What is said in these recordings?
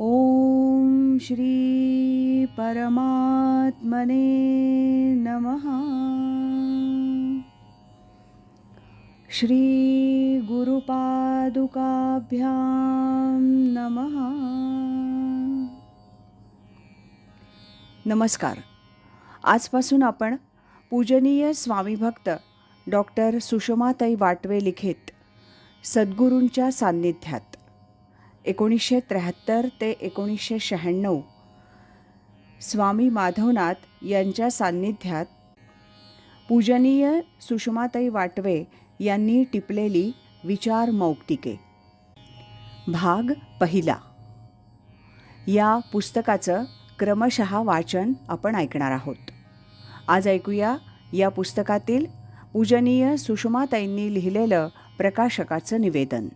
ॐ श्री परमात्मने नमः। श्री गुरुपादुकाभ्यां नमः। नमस्कार। आजपासून आपण पूजनीय स्वामीभक्त डॉक्टर सुषमाताई वाटवे लिखित सद्गुरूंच्या सान्निध्यात एकोणीसशे त्र्याहत्तर ते एकोणीसशे शहाण्णव. स्वामी माधवनाथ यांच्या सान्निध्यात पूजनीय सुषमाताई वाटवे यांनी टिपलेली विचार मौक्तिके. भाग पहिला. या पुस्तकाचं क्रमशः वाचन आपण ऐकणार आहोत. आज ऐकूया या पुस्तकातील पूजनीय सुषमाताईंनी लिहिलेलं प्रकाशकाचं निवेदन.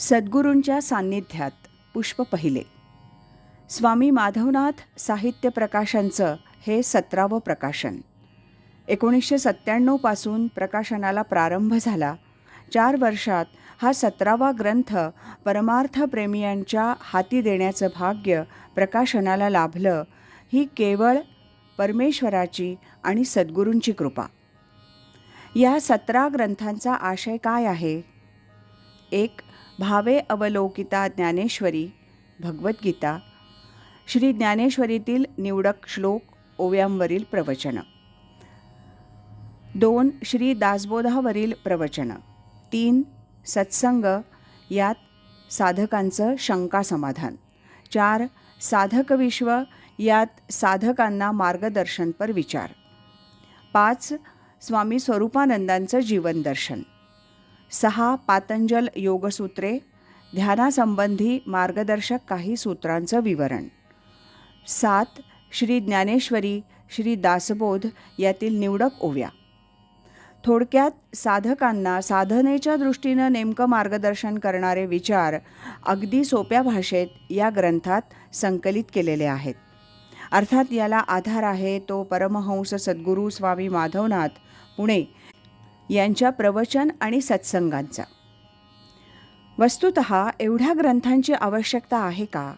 सद्गुरूंच्या सान्निध्यात पुष्प पहिले. स्वामी माधवनाथ साहित्य प्रकाशनचं हे सतरावं प्रकाशन. एकोणीसशे सत्त्याण्णवपासून प्रकाशनाला प्रारंभ झाला. चार वर्षात हा सतरावा ग्रंथ परमार्थप्रेमियांच्या हाती देण्याचं भाग्य प्रकाशनाला लाभलं ही केवळ परमेश्वराची आणि सद्गुरूंची कृपा. या सतरा ग्रंथांचा आशय काय आहे? एक भावे अवलोकिता ज्ञानेश्वरी भगवद्गीता श्री ज्ञानेश्वरीतील निवडक श्लोक ओव्यांवरील प्रवचनं. दोन श्री दासबोधावरील प्रवचनं. तीन सत्संग यात साधकांचं शंका समाधान. चार साधक विश्व यात साधकांना मार्गदर्शनपर विचार. पाच स्वामी स्वरूपानंदांचं जीवनदर्शन सहा पातंजल योगसूत्रे ध्यानासंबंधी मार्गदर्शक काही सूत्रांचं विवरण. सात श्री ज्ञानेश्वरी श्री दासबोध यातील निवडक ओव्या. थोडक्यात साधकांना साधनेच्या दृष्टीनं नेमकं मार्गदर्शन करणारे विचार अगदी सोप्या भाषेत या ग्रंथात संकलित केलेले आहेत. अर्थात याला आधार आहे तो परमहंस सद्गुरू स्वामी माधवनाथ पुणे यांच्या प्रवचन आणि सत्संगांचा. वस्तुत एवढ्या ग्रंथांची आवश्यकता आहे का?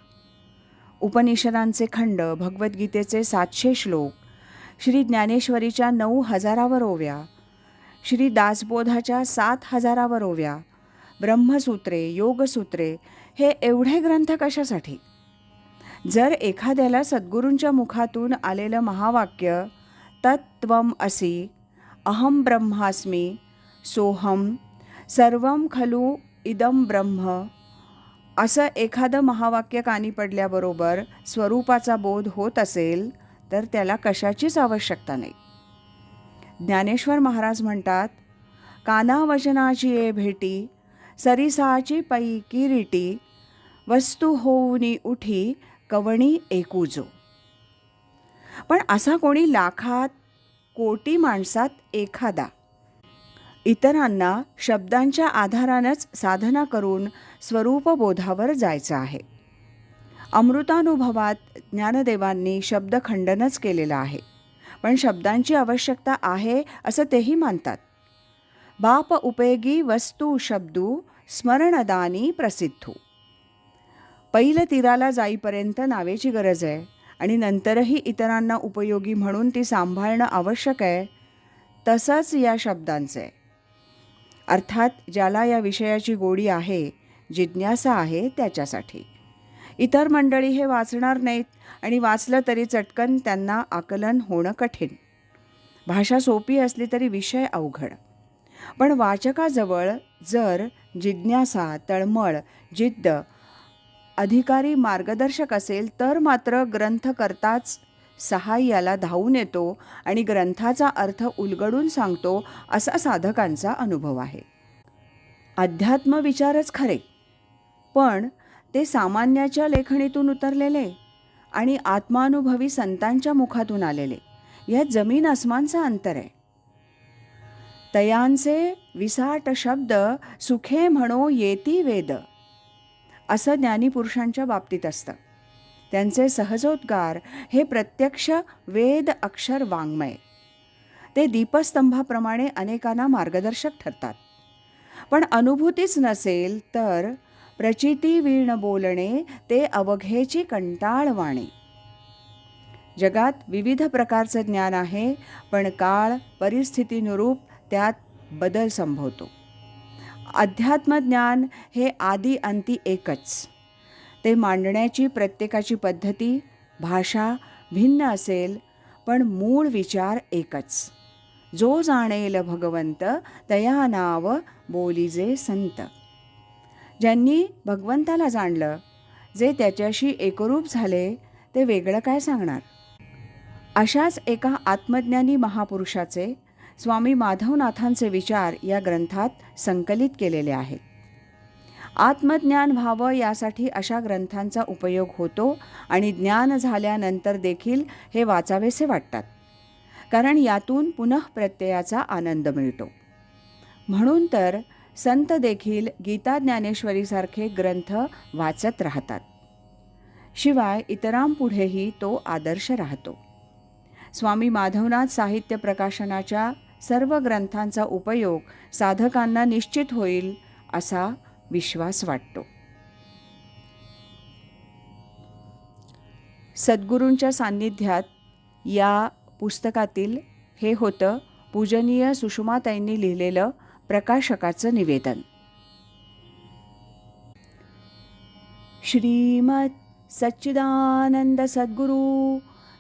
उपनिषदांचे खंड भगवद्गीतेचे सातशे श्लोक श्री ज्ञानेश्वरीच्या नऊ हजारावर ओव्या श्री दासबोधाच्या सात हजारावर ओव्या ब्रह्मसूत्रे योगसूत्रे हे एवढे ग्रंथ कशासाठी? जर एखाद्याला सद्गुरूंच्या मुखातून आलेलं महावाक्य तत्त्वम असी अहम ब्रह्मास्मी सोहम सर्वम खलू इदम ब्रह्म। असं एखादं महावाक्य कानी पडल्याबरोबर स्वरूपाचा बोध होत असेल तर त्याला कशाचीच आवश्यकता नाही. ज्ञानेश्वर महाराज म्हणतात कानावचनाची ए भेटी सरिसाची पै किरीटी वस्तू होऊनी उठी कवणी एकूजो. पण असा कोणी लाखात कोटी माणसात एखादा. इतरांना शब्दांच्या आधारानंच साधना करून स्वरूपबोधावर जायचं आहे. अमृतानुभवात ज्ञानदेवांनी शब्दखंडनच केलेलं आहे. पण शब्दांची आवश्यकता आहे असं तेही मानतात. बाप उपयोगी वस्तू शब्दू स्मरणदानी प्रसिद्धू. पैल तीराला जाईपर्यंत नावेची गरज आहे. आणि नंतरही इतरांना उपयोगी म्हणून ती सांभाळणं आवश्यक आहे तसंच या शब्दांचं. आहे अर्थात ज्याला या विषयाची गोडी आहे जिज्ञासा आहे त्याच्यासाठी. इतर मंडळी हे वाचणार नाहीत आणि वाचलं तरी चटकन त्यांना आकलन होणं कठीण. भाषा सोपी असली तरी विषय अवघड. पण वाचकाजवळ जर जिज्ञासा तळमळ जिद्द अधिकारी मार्गदर्शक असेल तर मात्र ग्रंथ करताच सहाय्याला धावून येतो आणि ग्रंथाचा अर्थ उलगडून सांगतो असा साधकांचा अनुभव आहे. अध्यात्म विचारच खरे पण ते सामान्याच्या लेखणीतून उतरलेले आणि आत्मानुभवी संतांच्या मुखातून आलेले. यात जमीन आसमानचं अंतर आहे. तयांचे विसाट शब्द सुखे म्हणो येती वेद. असं ज्ञानीपुरुषांच्या बाबतीत असतं. त्यांचे सहजोद्गार हे प्रत्यक्ष वेद अक्षर वाङ्मय. ते दीपस्तंभाप्रमाणे अनेकांना मार्गदर्शक ठरतात. पण अनुभूतीच नसेल तर प्रचिती वीण बोलणे ते अवघेची कंटाळवाणे जगात विविध प्रकारचं ज्ञान आहे पण काळ परिस्थितीनुरूप त्यात बदल संभवतो. अध्यात्मज्ञान हे आदी अंती एकच. ते मांडण्याची प्रत्येकाची पद्धती भाषा भिन्न असेल पण मूळ विचार एकच. जो जाणेल भगवंत तया नाव बोलीजे संत. ज्यांनी भगवंताला जाणलं जे त्याच्याशी एकरूप झाले ते वेगळं काय सांगणार? अशाच एका आत्मज्ञानी महापुरुषाचे स्वामी माधवनाथांचे विचार या ग्रंथात संकलित केलेले आहेत. आत्मज्ञान व्हावं यासाठी अशा ग्रंथांचा उपयोग होतो आणि ज्ञान झाल्यानंतर देखील हे वाचावेसे वाटतात. कारण यातून पुनः प्रत्ययाचा आनंद मिळतो. म्हणून तर संत देखील गीता ज्ञानेश्वरीसारखे ग्रंथ वाचत राहतात. शिवाय इतरांपुढेही तो आदर्श राहतो. स्वामी माधवनाथ साहित्य प्रकाशनाच्या सर्व ग्रंथांचा उपयोग साधकांना निश्चित होईल असा विश्वास वाटतो. सद्गुरूंच्या सान्निध्यात या पुस्तकातील हे होतं पूजनीय सुषमाताईंनी लिहिलेलं प्रकाशकाचं निवेदन. श्रीमत सच्चिदानंद सद्गुरू